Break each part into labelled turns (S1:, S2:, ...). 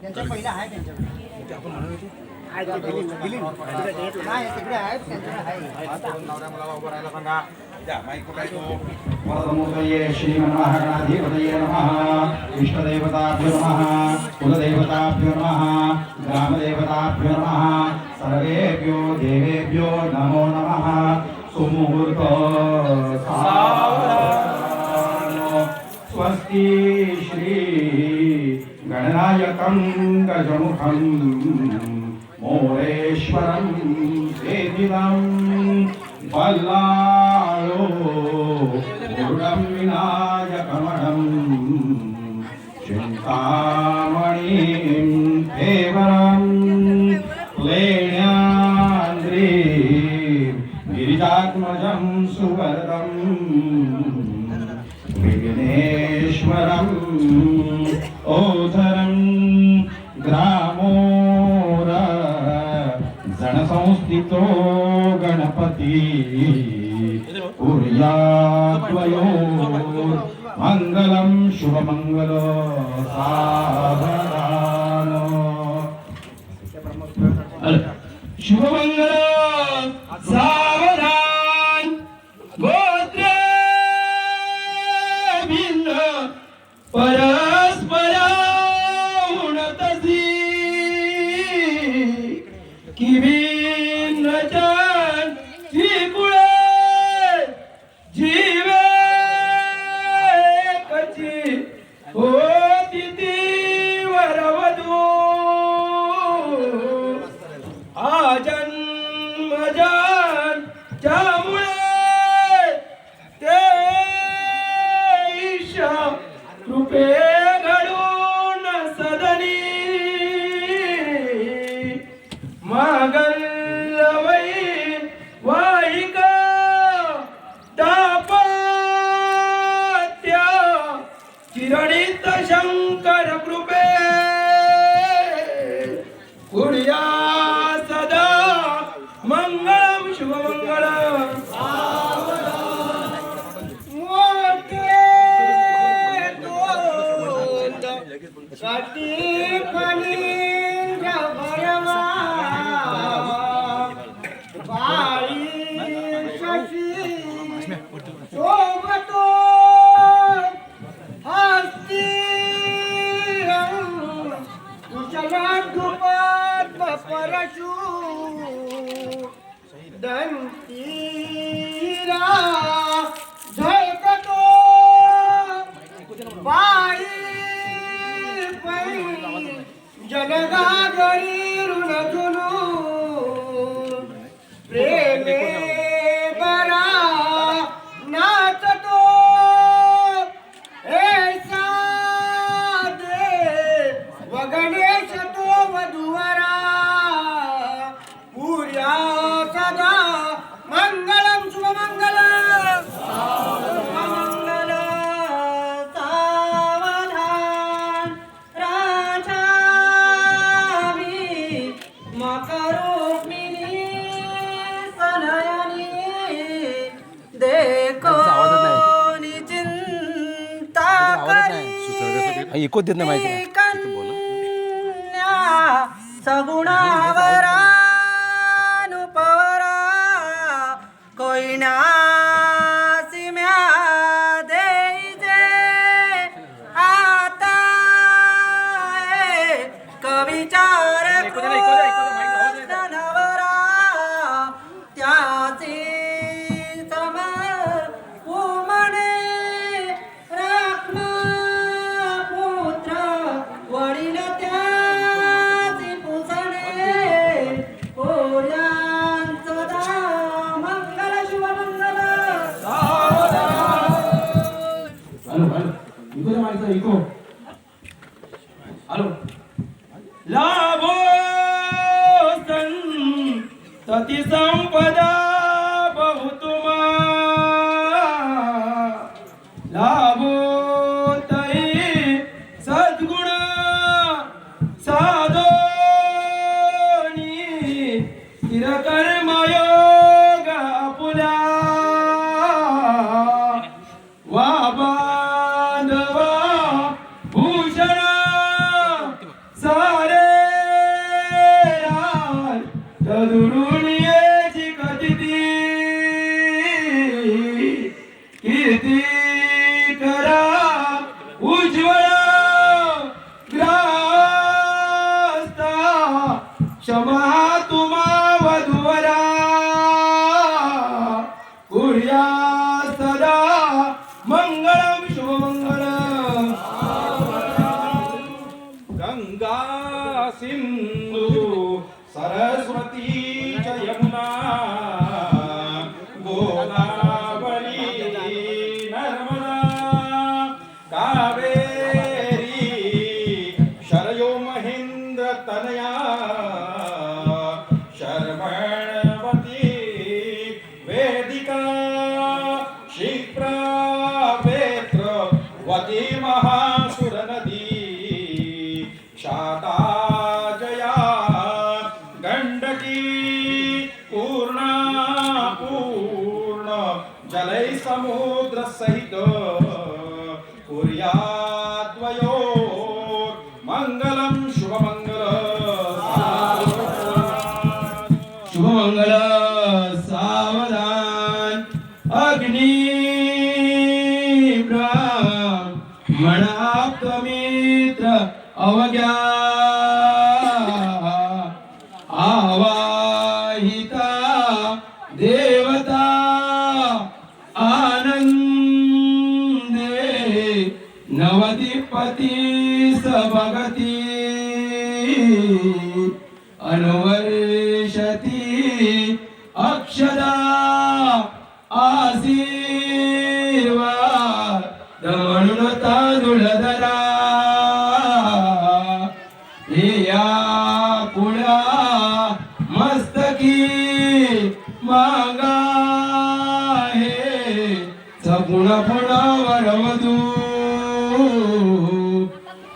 S1: त्यांच्या पहिल्या आहे त्यांच्याकडे.
S2: श्रीमन्महागणाधिपतये नमः इष्टदेवताभ्यो नमः कुलदेवताभ्यो नमः ग्रामदेवताभ्यो नमः सर्वेभ्यो देवेभ्यो नमो नमः। सुमुहूर्त स्वस्ति। गजमुखं मोरेश्वरं वेदिनं बल्लाळो गुरुडं विनायकमणं चिन्तामणिं देवरं लेण्यान्द्री गिरिजात्मजं सुवरदम् विघ्नेश्वरम् ओधरं गणपती कुर्याद्वयो मङ्गलं शुभमङ्गल साधनान शुभमंगल सावधान गोत्र भिन्न परस्पर आजन्मजान ज्यामुळे
S1: गणेश तो वधुवरा पुर्या सदा मंगलम शुभमंगलम मंगल सावधान राजावी मकरोक्मिणी सनयनी देखो चिंता करी
S3: ऐकूच देत नाही माहिती.
S2: સગુણાવરાનું પરા કોઈના સિમ્યા દેજે આતા કવિચાર 一共 दुरून याची कथिती कीर्ती करा उज्ज्वल ग्रास्ता क्षमा तुम्हा वधुवरा. कुर्या सदा मंगळम शुभमंगळम
S4: गंगा सिंधू तनया। शर्मणवती वेदिका क्षिप्रा वेत्र वती महासुर नदी शाता जया गंडकी पूर्णा पूर्ण जलै समुद्र सहित
S2: अवज्ञा आवाहिता देवता आनंदे नवतिपती सभगती अनुवर्षती अक्षदा आसी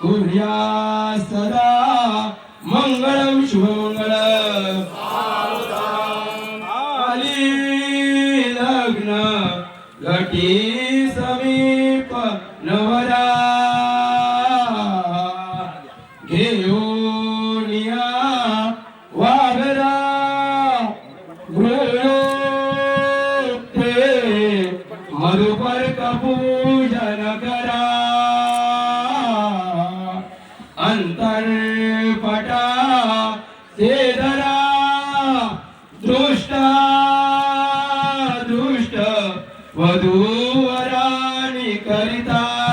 S2: कुर्या सदा मंगळम शुभमंगळ आली लग्न घटी समीप नवरा. घेऊन या गृह मधुपर कपूर करिता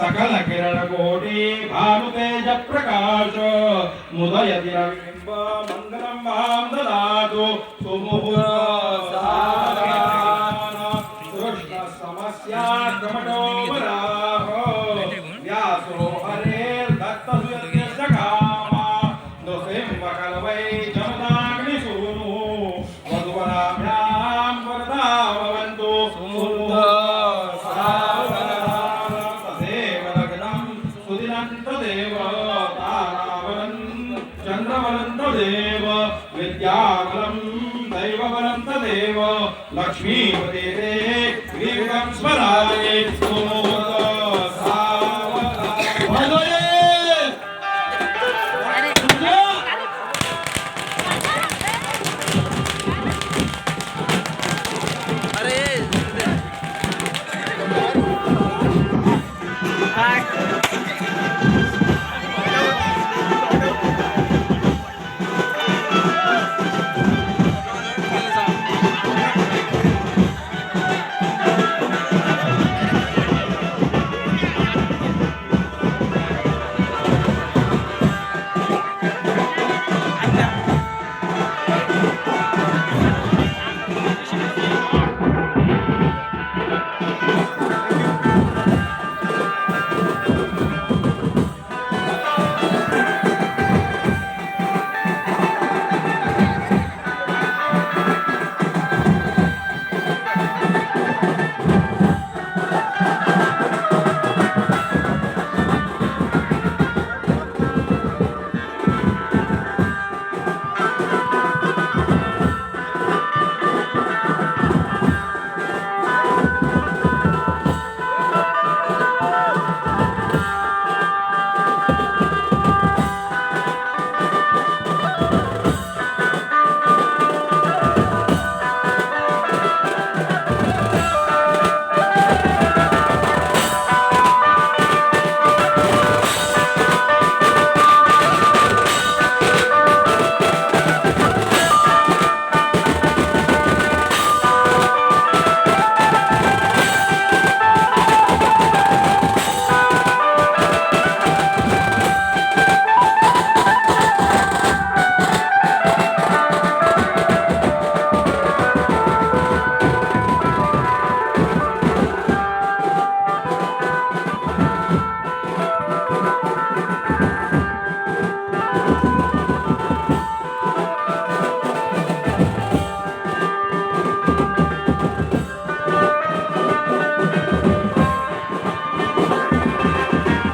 S4: సకల కిరణ కోటి భానుతేజ ప్రకాశ ముదయతి సమస్యా చంద్రబలంతదేవ విద్యాబలం దైవబలంతదేవ లక్ష్మీపతే
S2: శ్రీవిధం
S3: స్మరాయ